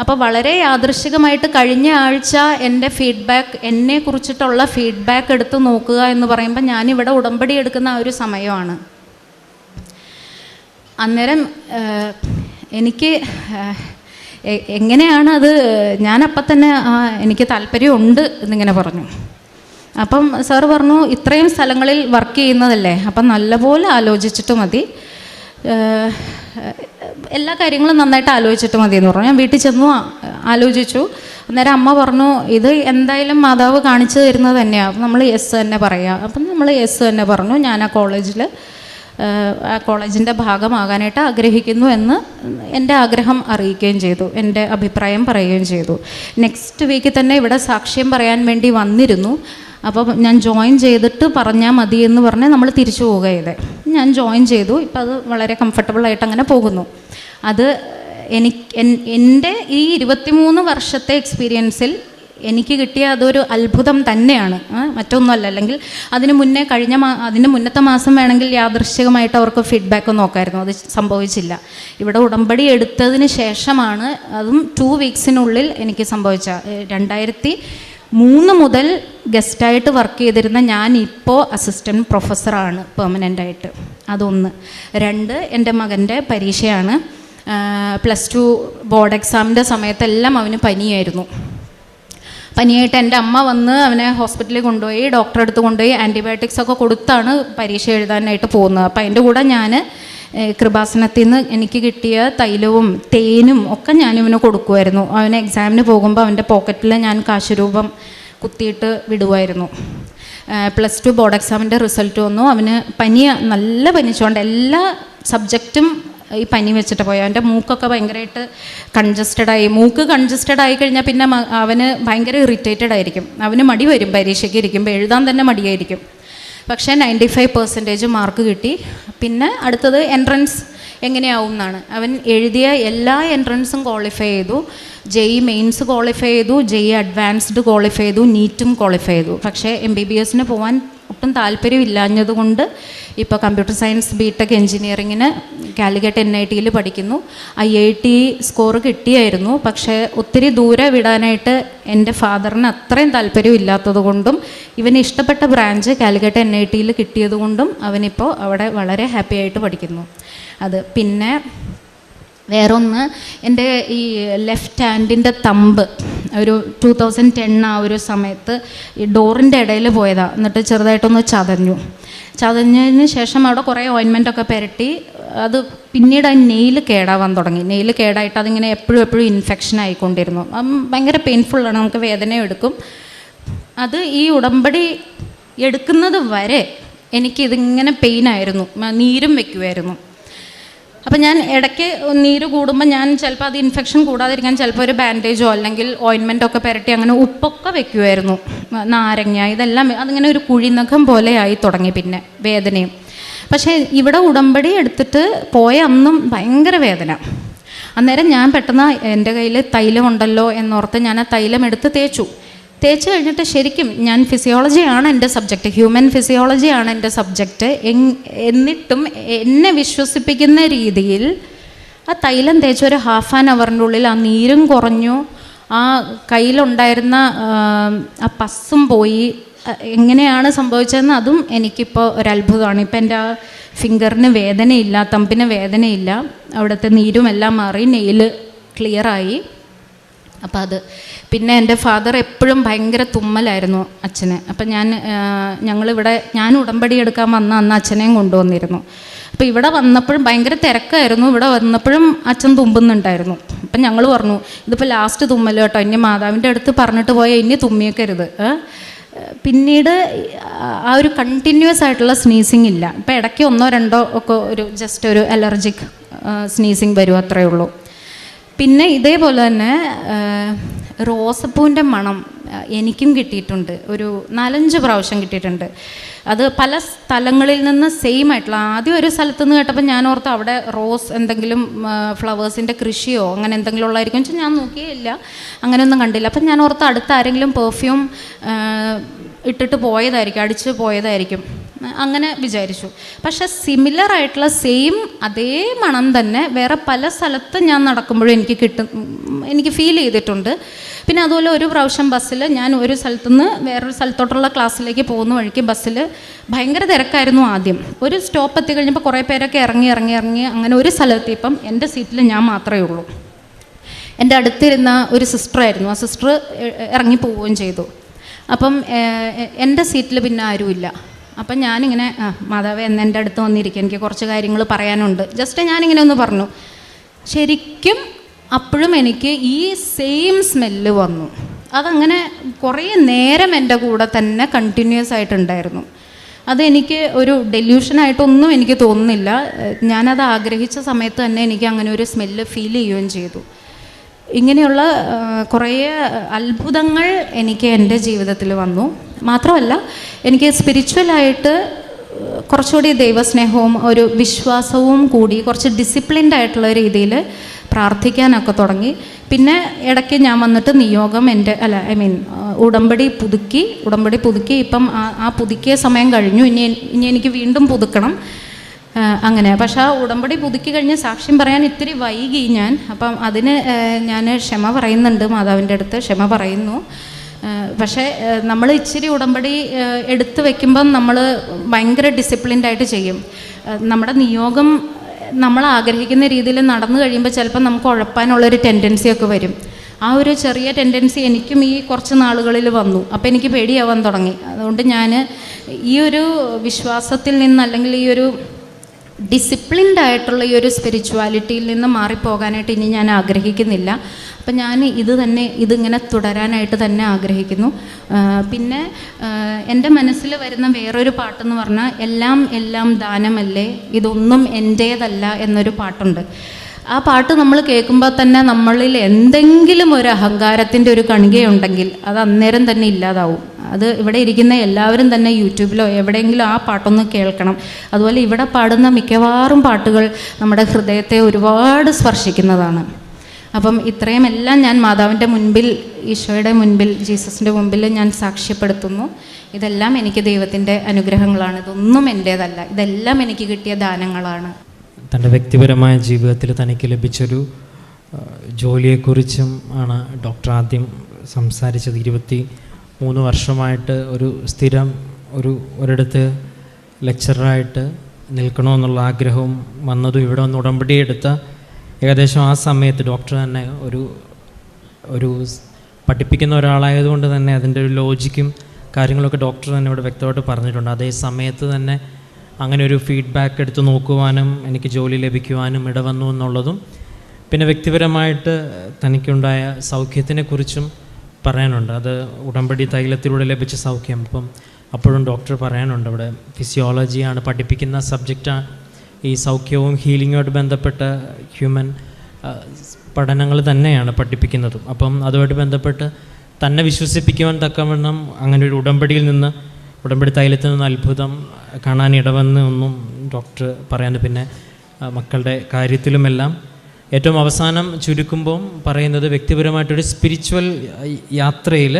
A: അപ്പോൾ വളരെ യാദൃശികമായിട്ട് കഴിഞ്ഞ ആഴ്ച എന്റെ ഫീഡ്ബാക്ക് എന്നെ കുറിച്ചിട്ടുള്ള ഫീഡ്ബാക്ക് എടുത്ത് നോക്കുക എന്ന് പറയുമ്പോൾ ഞാനിവിടെ ഉടമ്പടി എടുക്കുന്ന ആ ഒരു സമയമാണ്. അന്നേരം എനിക്ക് എങ്ങനെയാണ് അത് ഞാനപ്പം തന്നെ എനിക്ക് താല്പര്യമുണ്ട് എന്നിങ്ങനെ പറഞ്ഞു. അപ്പം സാറ് പറഞ്ഞു ഇത്രയും സ്ഥലങ്ങളിൽ വർക്ക് ചെയ്യുന്നതല്ലേ അപ്പം നല്ലപോലെ ആലോചിച്ചിട്ട് മതി. എല്ലാ കാര്യങ്ങളും നന്നായിട്ട് ആലോചിച്ചിട്ട് മതി എന്ന് പറഞ്ഞു. ഞാൻ വീട്ടിൽ ചെന്നു ആലോചിച്ചു. അന്നേരം അമ്മ പറഞ്ഞു ഇത് എന്തായാലും മാതാവ് കാണിച്ചു തരുന്നത് തന്നെയാണ് അപ്പം നമ്മൾ യെസ് തന്നെ പറയുക അപ്പം നമ്മൾ യെസ് തന്നെ പറഞ്ഞു. ഞാൻ ആ കോളേജിൽ ആ കോളേജിന്റെ ഭാഗമാകാനായിട്ട് ആഗ്രഹിക്കുന്നു എന്ന് എന്റെ ആഗ്രഹം അറിയിക്കുകയും ചെയ്തു. എന്റെ അഭിപ്രായം പറയുകയും ചെയ്തു. നെക്സ്റ്റ് വീക്കിൽ തന്നെ ഇവിടെ സാക്ഷ്യം പറയാൻ വേണ്ടി വന്നിരുന്നു. അപ്പോൾ ഞാൻ ജോയിൻ ചെയ്തിട്ട് പറഞ്ഞാൽ മതി എന്ന് പറഞ്ഞ് നമ്മൾ തിരിച്ചു പോവുക ഞാൻ ജോയിൻ ചെയ്തു. ഇപ്പം അത് വളരെ കംഫർട്ടബിളായിട്ട് അങ്ങനെ പോകുന്നു. അത് എനിക്ക് എന്റെ ഈ ഇരുപത്തിമൂന്ന് വർഷത്തെ എക്സ്പീരിയൻസിൽ എനിക്ക് കിട്ടിയ അതൊരു അത്ഭുതം തന്നെയാണ്. മറ്റൊന്നുമല്ല. അല്ലെങ്കിൽ അതിന് മുന്നേ കഴിഞ്ഞ മാ അതിന് മുന്നത്തെ മാസം വേണമെങ്കിൽ യാദൃശ്ചികമായിട്ട് അവർക്ക് ഫീഡ്ബാക്ക് നോക്കായിരുന്നു. അത് സംഭവിച്ചില്ല. ഇവിടെ ഉടമ്പടി എടുത്തതിന് ശേഷമാണ് അതും ടു വീക്സിനുള്ളിൽ എനിക്ക് സംഭവിച്ച രണ്ടായിരത്തി മൂന്ന് മുതൽ ഗസ്റ്റായിട്ട് വർക്ക് ചെയ്തിരുന്ന ഞാൻ ഇപ്പോൾ അസിസ്റ്റന്റ് പ്രൊഫസറാണ് പെർമനന്റ് ആയിട്ട്. അതൊന്ന്. രണ്ട് എന്റെ മകന്റെ പരീക്ഷയാണ്. പ്ലസ് ടു ബോർഡ് എക്സാമിന്റെ സമയത്തെല്ലാം അവന് പനിയായിരുന്നു. പനിയായിട്ട് എന്റെ അമ്മ വന്ന് അവനെ ഹോസ്പിറ്റലിൽ കൊണ്ടുപോയി ഡോക്ടറെ അടുത്ത് കൊണ്ടുപോയി ആന്റിബയോട്ടിക്സ് ഒക്കെ കൊടുത്താണ് പരീക്ഷ എഴുതാനായിട്ട് പോകുന്നത്. അപ്പോൾ അതിന്റെ കൂടെ ഞാൻ കൃപാസനത്തിൽ നിന്ന് എനിക്ക് കിട്ടിയ തൈലവും തേനും ഒക്കെ ഞാൻ ഇവന് കൊടുക്കുമായിരുന്നു അവന് എക്സാമിന് പോകുമ്പോൾ അവന്റെ പോക്കറ്റിൽ ഞാൻ കാശുരൂപം കുത്തിയിട്ട് വിടുമായിരുന്നു പ്ലസ് ടു ബോർഡ് എക്സാമിന്റെ റിസൾട്ട് വന്നു. അവന് പനി നല്ല പനിച്ചുകൊണ്ട് എല്ലാ സബ്ജക്റ്റും ഈ പനി വെച്ചിട്ട് പോയി. അവന്റെ മൂക്കൊക്കെ ഭയങ്കരമായിട്ട് കൺജസ്റ്റഡ് ആയി. മൂക്ക് കൺജസ്റ്റഡ് ആയി കഴിഞ്ഞാൽ പിന്നെ അവന് ഭയങ്കര ഇറിറ്റേറ്റഡ് ആയിരിക്കും. അവന് മടി വരും പരീക്ഷയ്ക്ക് ഇരിക്കുമ്പോൾ എഴുതാൻ തന്നെ മടിയായിരിക്കും. പക്ഷേ നയന്റി ഫൈവ് പെർസെന്റേജ് മാർക്ക് കിട്ടി. പിന്നെ അടുത്തത് എൻട്രൻസ് എങ്ങനെയാവും എന്നാണ്. അവൻ എഴുതിയ എല്ലാ എൻട്രൻസും ക്വാളിഫൈ ചെയ്തു. ജെയ് മെയിൻസ് ക്വാളിഫൈ ചെയ്തു. ജെയ് അഡ്വാൻസ്ഡ് ക്വാളിഫൈ ചെയ്തു. നീറ്റും ക്വാളിഫൈ ചെയ്തു. പക്ഷേ എം ബി ബി എസിന് പോകാൻ ഒട്ടും താല്പര്യമില്ലാഞ്ഞതുകൊണ്ട് ഇപ്പോൾ കമ്പ്യൂട്ടർ സയൻസ് ബി ടെക് എൻജിനീയറിങ്ങിന് കാലിക്കറ്റ് എൻ ഐ ടിയിൽ പഠിക്കുന്നു. ഐ ഐ ടി സ്കോർ കിട്ടിയായിരുന്നു. പക്ഷേ ഒത്തിരി ദൂരെ വിടാനായിട്ട് എന്റെ ഫാദറിന് അത്രയും താല്പര്യം ഇല്ലാത്തത് കൊണ്ടും ഇവന് ഇഷ്ടപ്പെട്ട ബ്രാഞ്ച് കാലിക്കറ്റ് എൻ ഐ ടിയിൽ കിട്ടിയത് കൊണ്ടും അവനിപ്പോൾ അവിടെ വളരെ ഹാപ്പി ആയിട്ട് പഠിക്കുന്നു. അത് പിന്നെ വേറൊന്ന് എന്റെ ഈ ലെഫ്റ്റ് ഹാൻഡിന്റെ തമ്പ് ഒരു ടൂ തൗസൻഡ് ടെൻ ആ ഒരു സമയത്ത് ഈ ഡോറിന്റെ ഇടയിൽ പോയതാണ് എന്നിട്ട് ചെറുതായിട്ടൊന്ന് ചതഞ്ഞു. ചതഞ്ഞതിന് ശേഷം അവിടെ കുറേ ഓയിൻമെന്റ് ഒക്കെ പുരട്ടി. അത് പിന്നീട് ആ നെയിൽ കേടാവാൻ തുടങ്ങി. നെയിൽ കേടായിട്ട് അതിങ്ങനെ എപ്പോഴും എപ്പോഴും ഇൻഫെക്ഷൻ ആയിക്കൊണ്ടിരുന്നു. ഭയങ്കര പെയിൻഫുള്ളാണ് നമുക്ക് വേദന എടുക്കും. അത് ഈ ഉടമ്പടി എടുക്കുന്നത് വരെ എനിക്കിതിങ്ങനെ പെയിനായിരുന്നു നീരും വെക്കുമായിരുന്നു അപ്പം ഞാൻ ഇടയ്ക്ക് നീര് കൂടുമ്പോൾ ഞാൻ ചിലപ്പോൾ അത് ഇൻഫെക്ഷൻ കൂടാതിരിക്കാൻ ചിലപ്പോൾ ഒരു ബാൻഡേജോ അല്ലെങ്കിൽ ഓയിൻമെന്റ് ഒക്കെ പുരട്ടി അങ്ങനെ ഉപ്പൊക്കെ വെക്കുമായിരുന്നു നാരങ്ങ ഇതെല്ലാം അതിങ്ങനെ ഒരു കുഴിനഖം പോലെ ആയി തുടങ്ങി പിന്നെ വേദനയും. പക്ഷേ ഇവിടെ ഉടമ്പടി എടുത്തിട്ട് പോയ അന്നും ഭയങ്കര വേദന. അന്നേരം ഞാൻ പെട്ടെന്ന് എന്റെ കയ്യിൽ തൈലമുണ്ടല്ലോ എന്നോർത്ത് ഞാൻ ആ തൈലം എടുത്ത് തേച്ചു. തേച്ച് കഴിഞ്ഞിട്ട് ശരിക്കും ഞാൻ ഫിസിയോളജിയാണ് എന്റെ സബ്ജക്റ്റ് ഹ്യൂമൻ ഫിസിയോളജിയാണ് എന്റെ സബ്ജക്റ്റ് എന്നിട്ടും എന്നെ വിശ്വസിപ്പിക്കുന്ന രീതിയിൽ ആ തൈലം തേച്ച് ഒരു ഹാഫ് ആൻ അവറിന്റെ ഉള്ളിൽ ആ നീരും കുറഞ്ഞു ആ കയ്യിലുണ്ടായിരുന്ന ആ, പസ്സും പോയി. എങ്ങനെയാണ് സംഭവിച്ചതെന്ന് അതും എനിക്കിപ്പോൾ ഒരു അത്ഭുതമാണ് ഇപ്പം എന്റെ ആ ഫിംഗറിന് വേദനയില്ല തമ്പിന് വേദനയില്ല. അവിടുത്തെ നീരും എല്ലാം മാറി നെയിൽ ക്ലിയറായി അപ്പോൾ അത്. പിന്നെ എന്റെ ഫാദർ എപ്പോഴും ഭയങ്കര തുമ്മലായിരുന്നു അച്ഛനെ. അപ്പം ഞാൻ ഞങ്ങളിവിടെ ഞാൻ ഉടമ്പടി എടുക്കാൻ വന്ന അന്ന് അച്ഛനെയും കൊണ്ടുവന്നിരുന്നു. അപ്പോൾ ഇവിടെ വന്നപ്പോഴും ഭയങ്കര തിരക്കായിരുന്നു. ഇവിടെ വന്നപ്പോഴും അച്ഛൻ തുമ്പുന്നുണ്ടായിരുന്നു അപ്പം ഞങ്ങൾ പറഞ്ഞു ഇതിപ്പോൾ ലാസ്റ്റ് തുമ്മൽ കേട്ടോ. ഇനി മാതാവിന്റെ അടുത്ത് പറഞ്ഞിട്ട് പോയാൽ ഇനി തുമ്മിയേക്കരുത്. പിന്നീട് ആ ഒരു കണ്ടിന്യൂസ് ആയിട്ടുള്ള സ്നീസിങ് ഇല്ല. ഇപ്പം ഇടയ്ക്ക് ഒന്നോ രണ്ടോ ഒക്കെ ഒരു ജസ്റ്റ് ഒരു അലർജിക് സ്നീസിങ് വരും അത്രയേ ഉള്ളൂ. പിന്നെ ഇതേപോലെ തന്നെ റോസപ്പൂവിന്റെ മണം എനിക്കും കിട്ടിയിട്ടുണ്ട്. ഒരു നാലഞ്ച് പ്രാവശ്യം കിട്ടിയിട്ടുണ്ട്. അത് പല സ്ഥലങ്ങളിൽ നിന്ന് സെയിം ആയിട്ടുള്ള ആദ്യം ഒരു സ്ഥലത്ത് നിന്ന് കേട്ടപ്പോൾ ഞാൻ ഓർത്ത് അവിടെ റോസ് എന്തെങ്കിലും ഫ്ലവേഴ്സിന്റെ കൃഷിയോ അങ്ങനെ എന്തെങ്കിലും ഉള്ളതായിരിക്കും വെച്ചാൽ ഞാൻ നോക്കിയില്ല അങ്ങനെയൊന്നും കണ്ടില്ല. അപ്പം ഞാൻ ഓർത്ത് അടുത്ത ആരെങ്കിലും പെർഫ്യൂം ഇട്ടിട്ട് പോയതായിരിക്കും അടിച്ച് പോയതായിരിക്കും. അങ്ങനെ വിചാരിച്ചു. പക്ഷെ സിമിലർ ആയിട്ടുള്ള സെയിം അതേ മണം തന്നെ വേറെ പല സ്ഥലത്ത് ഞാൻ നടക്കുമ്പോഴും എനിക്ക് കിട്ടും എനിക്ക് ഫീൽ ചെയ്തിട്ടുണ്ട്. പിന്നെ അതുപോലെ ഒരു പ്രാവശ്യം ബസ്സിൽ ഞാൻ ഒരു സ്ഥലത്തുനിന്ന് വേറൊരു സ്ഥലത്തോട്ടുള്ള ക്ലാസ്സിലേക്ക് പോകുന്ന വഴിക്ക് ബസ്സിൽ ഭയങ്കര തിരക്കായിരുന്നു ആദ്യം. ഒരു സ്റ്റോപ്പ് എത്തി കഴിഞ്ഞപ്പോൾ കുറേ പേരൊക്കെ ഇറങ്ങി ഇറങ്ങി ഇറങ്ങി അങ്ങനെ ഒരു സ്ഥലത്തിപ്പം എന്റെ സീറ്റിൽ ഞാൻ മാത്രമേ ഉള്ളൂ. എന്റെ അടുത്തിരുന്ന ഒരു സിസ്റ്ററായിരുന്നു ആ സിസ്റ്റർ ഇറങ്ങി പോവുകയും ചെയ്തു. അപ്പം എന്റെ സീറ്റിൽ പിന്നെ ആരുമില്ല. അപ്പം ഞാനിങ്ങനെ മാതാവ് എന്ന് എന്റെ അടുത്ത് വന്നിരിക്കുക എനിക്ക് കുറച്ച് കാര്യങ്ങൾ പറയാനുണ്ട്. ജസ്റ്റ് ഞാനിങ്ങനെ ഒന്ന് പറഞ്ഞു. ശരിക്കും അപ്പോഴും എനിക്ക് ഈ സെയിം സ്മെല്ല് വന്നു. അതങ്ങനെ കുറേ നേരം എന്റെ കൂടെ തന്നെ കണ്ടിന്യൂസ് ആയിട്ടുണ്ടായിരുന്നു. അതെനിക്ക് ഒരു ഡെല്യൂഷനായിട്ടൊന്നും എനിക്ക് തോന്നുന്നില്ല. ഞാനത് ആഗ്രഹിച്ച സമയത്ത് തന്നെ എനിക്ക് അങ്ങനെ ഒരു സ്മെല്ല് ഫീൽ ചെയ്യുകയും ചെയ്തു. ഇങ്ങനെയുള്ള കുറേ അത്ഭുതങ്ങൾ എനിക്ക് എന്റെ ജീവിതത്തിൽ വന്നു. മാത്രമല്ല എനിക്ക് സ്പിരിച്വലായിട്ട് കുറച്ചുകൂടി ദൈവസ്നേഹവും ഒരു വിശ്വാസവും കൂടി കുറച്ച് ഡിസിപ്ലിൻഡ് ആയിട്ടുള്ള രീതിയിൽ പ്രാർത്ഥിക്കാനൊക്കെ തുടങ്ങി. പിന്നെ ഇടയ്ക്ക് ഞാൻ വന്നിട്ട് നിയോഗം എന്റെ അല്ല ഐ മീൻ ഉടമ്പടി പുതുക്കി ഉടമ്പടി പുതുക്കി ഇപ്പം ആ- പുതുക്കിയ സമയം കഴിഞ്ഞു. ഇനി ഇനി എനിക്ക് വീണ്ടും പുതുക്കണം. അങ്ങനെ. പക്ഷെ ആ ഉടമ്പടി പുതുക്കി കഴിഞ്ഞ് സാക്ഷ്യം പറയാൻ ഇത്തിരി വൈകി ഞാൻ. അപ്പം അതിന് ഞാൻ ക്ഷമ പറയുന്നുണ്ട് മാതാവിന്റെ അടുത്ത് ക്ഷമ പറയുന്നു. പക്ഷേ നമ്മൾ ഇച്ചിരി ഉടമ്പടി എടുത്തു വെക്കുമ്പം നമ്മൾ ഭയങ്കര ഡിസിപ്ലിൻഡായിട്ട് ചെയ്യും. നമ്മുടെ നിയോഗം നമ്മൾ ആഗ്രഹിക്കുന്ന രീതിയിൽ നടന്നു കഴിയുമ്പോൾ ചിലപ്പോൾ നമുക്ക് ഉഴപ്പാനുള്ളൊരു ടെൻഡൻസി ഒക്കെ വരും. ആ ഒരു ചെറിയ ടെൻഡൻസി എനിക്കും ഈ കുറച്ച് നാളുകളിൽ വന്നു. അപ്പോൾ എനിക്ക് പേടിയാവാൻ തുടങ്ങി. അതുകൊണ്ട് ഞാൻ ഈ ഒരു വിശ്വാസത്തിൽ നിന്ന് അല്ലെങ്കിൽ ഈ ഒരു ഡിസിപ്ലിൻഡ് ആയിട്ടുള്ള ഈ ഒരു സ്പിരിച്വാലിറ്റിയിൽ നിന്ന് മാറിപ്പോകാനായിട്ട് ഇനി ഞാൻ ആഗ്രഹിക്കുന്നില്ല. അപ്പം ഞാൻ ഇത് തന്നെ ഇതിങ്ങനെ തുടരാനായിട്ട് തന്നെ ആഗ്രഹിക്കുന്നു. പിന്നെ എന്റെ മനസ്സിൽ വരുന്ന വേറൊരു പാട്ടെന്ന് പറഞ്ഞാൽ എല്ലാം എല്ലാം ദാനമല്ലേ? ഇതൊന്നും എന്റേതല്ല എന്നൊരു പാട്ടുണ്ട്. ആ പാട്ട് നമ്മൾ കേൾക്കുമ്പോൾ തന്നെ നമ്മളിൽ എന്തെങ്കിലും ഒരു അഹങ്കാരത്തിന്റെ ഒരു കണികയുണ്ടെങ്കിൽ അത് അന്നേരം തന്നെ ഇല്ലാതാവും. അത് ഇവിടെ ഇരിക്കുന്ന എല്ലാവരും തന്നെ യൂട്യൂബിലോ എവിടെയെങ്കിലും ആ പാട്ടൊന്ന് കേൾക്കണം. അതുപോലെ ഇവിടെ പാടുന്ന മിക്കവാറും പാട്ടുകൾ നമ്മുടെ ഹൃദയത്തെ ഒരുപാട് സ്പർശിക്കുന്നതാണ്. അപ്പം ഇത്രയും എല്ലാം ഞാൻ മാതാവിന്റെ മുൻപിൽ ഈശോയുടെ മുൻപിൽ ജീസസിന്റെ മുൻപിൽ ഞാൻ സാക്ഷ്യപ്പെടുത്തുന്നു. ഇതെല്ലാം എനിക്ക് ദൈവത്തിന്റെ അനുഗ്രഹങ്ങളാണ്. ഇതൊന്നും എന്റേതല്ല. ഇതെല്ലാം എനിക്ക് കിട്ടിയ ദാനങ്ങളാണ്.
B: തന്റെ വ്യക്തിപരമായ ജീവിതത്തിൽ തനിക്ക് ലഭിച്ചൊരു ജോലിയെക്കുറിച്ചും ആണ് ഡോക്ടർ ആദ്യം സംസാരിച്ചത്. ഇരുപത്തി മൂന്ന് വർഷമായിട്ട് ഒരു സ്ഥിരം ഒരു ഒരിടത്ത് ലെക്ചറായിട്ട് നിൽക്കണമെന്നുള്ള ആഗ്രഹവും വന്നതും ഇവിടെ വന്ന് ഉടമ്പടി എടുത്ത ഏകദേശം ആ സമയത്ത് ഡോക്ടർ തന്നെ ഒരു ഒരു പഠിപ്പിക്കുന്ന ഒരാളായതുകൊണ്ട് തന്നെ അതിന്റെ ഒരു ലോജിക്കും കാര്യങ്ങളൊക്കെ ഡോക്ടർ തന്നെ ഇവിടെ വ്യക്തമായിട്ട് പറഞ്ഞിട്ടുണ്ട്. അതേ സമയത്ത് തന്നെ അങ്ങനെ ഒരു ഫീഡ്ബാക്ക് എടുത്ത് നോക്കുവാനും എനിക്ക് ജോലി ലഭിക്കുവാനും ഇടവന്നു എന്നുള്ളതും പിന്നെ വ്യക്തിപരമായിട്ട് തനിക്കുണ്ടായ സൗഖ്യത്തിനെക്കുറിച്ചും പറയാനുണ്ട്. അത് ഉടമ്പടി തൈലത്തിലൂടെ ലഭിച്ച സൗഖ്യം. അപ്പം അപ്പോഴും ഡോക്ടർ പറയാനുണ്ട് അവിടെ ഫിസിയോളജിയാണ് പഠിപ്പിക്കുന്ന സബ്ജക്റ്റാണ് ഈ സൗഖ്യവും ഹീലിങ്ങുമായിട്ട് ബന്ധപ്പെട്ട ഹ്യൂമൻ പഠനങ്ങൾ തന്നെയാണ് പഠിപ്പിക്കുന്നതും. അപ്പം അതുമായിട്ട് ബന്ധപ്പെട്ട് തന്നെ വിശ്വസിപ്പിക്കുവാൻ തക്കവണ്ണം അങ്ങനെ ഒരു ഉടമ്പടിയിൽ നിന്ന് ഉടമ്പടി തൈലത്തിൽ നിന്ന് അത്ഭുതം കാണാൻ ഇടവന്ന് ഒന്നും ഡോക്ടർ പറയാണ്ട് പിന്നെ മക്കളുടെ കാര്യത്തിലുമെല്ലാം. ഏറ്റവും അവസാനം ചുരുക്കുമ്പം പറയുന്നത് വ്യക്തിപരമായിട്ടൊരു സ്പിരിച്വൽ യാത്രയിൽ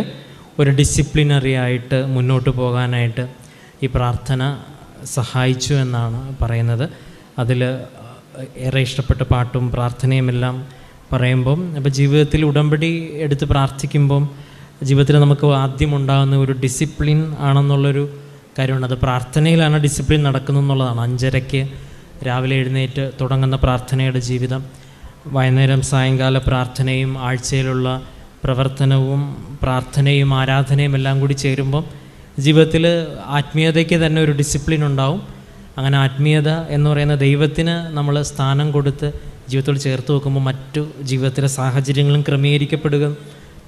B: ഒരു ഡിസിപ്ലിനറി ആയിട്ട് മുന്നോട്ട് പോകാനായിട്ട് ഈ പ്രാർത്ഥന സഹായിച്ചു എന്നാണ് പറയുന്നത്. അതിൽ ഏറെ ഇഷ്ടപ്പെട്ട പാട്ടും പ്രാർത്ഥനയുമെല്ലാം പറയുമ്പം അപ്പോൾ ജീവിതത്തിൽ ഉടമ്പടി എടുത്ത് പ്രാർത്ഥിക്കുമ്പം ജീവിതത്തിൽ നമുക്ക് ആദ്യം ഉണ്ടാകുന്ന ഒരു ഡിസിപ്ലിൻ ആണെന്നുള്ളൊരു കാര്യമുണ്ട് അത് പ്രാർത്ഥനയിലാണ് ഡിസിപ്ലിൻ നടക്കുന്നത് എന്നുള്ളതാണ്. അഞ്ചരയ്ക്ക് രാവിലെ എഴുന്നേറ്റ് തുടങ്ങുന്ന പ്രാർത്ഥനയുടെ ജീവിതം. വൈകുന്നേരം സായങ്കാല പ്രാർത്ഥനയും ആഴ്ചയിലുള്ള പ്രവർത്തനവും പ്രാർത്ഥനയും ആരാധനയും എല്ലാം കൂടി ചേരുമ്പം ജീവിതത്തിൽ ആത്മീയതയ്ക്ക് തന്നെ ഒരു ഡിസിപ്ലിൻ ഉണ്ടാവും. അങ്ങനെ ആത്മീയത എന്ന് പറയുന്ന ദൈവത്തിന് നമ്മൾ സ്ഥാനം കൊടുത്ത് ജീവിതത്തോട് ചേർത്ത് വെക്കുമ്പോൾ മറ്റു ജീവിതത്തിലെ സാഹചര്യങ്ങളും ക്രമീകരിക്കപ്പെടുക.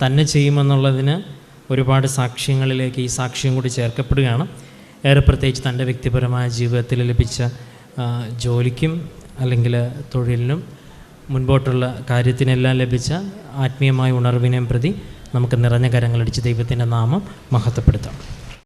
B: തന്നെ ചെയ്യുമെന്നുള്ളതിന് ഒരുപാട് സാക്ഷ്യങ്ങളിലേക്ക് ഈ സാക്ഷ്യം കൂടി ചേർക്കപ്പെടുകയാണ്. ഏറെ പ്രത്യേകിച്ച് തന്റെ വ്യക്തിപരമായ ജീവിതത്തിൽ ലഭിച്ച ജോലിക്കും അല്ലെങ്കിൽ തൊഴിലിനും മുൻപോട്ടുള്ള കാര്യത്തിനെല്ലാം ലഭിച്ച ആത്മീയമായ ഉണർവിനെയും പ്രതി നമുക്ക് നിറഞ്ഞ കരങ്ങളടിച്ച് ദൈവത്തിന്റെ നാമം മഹത്വപ്പെടുത്താം.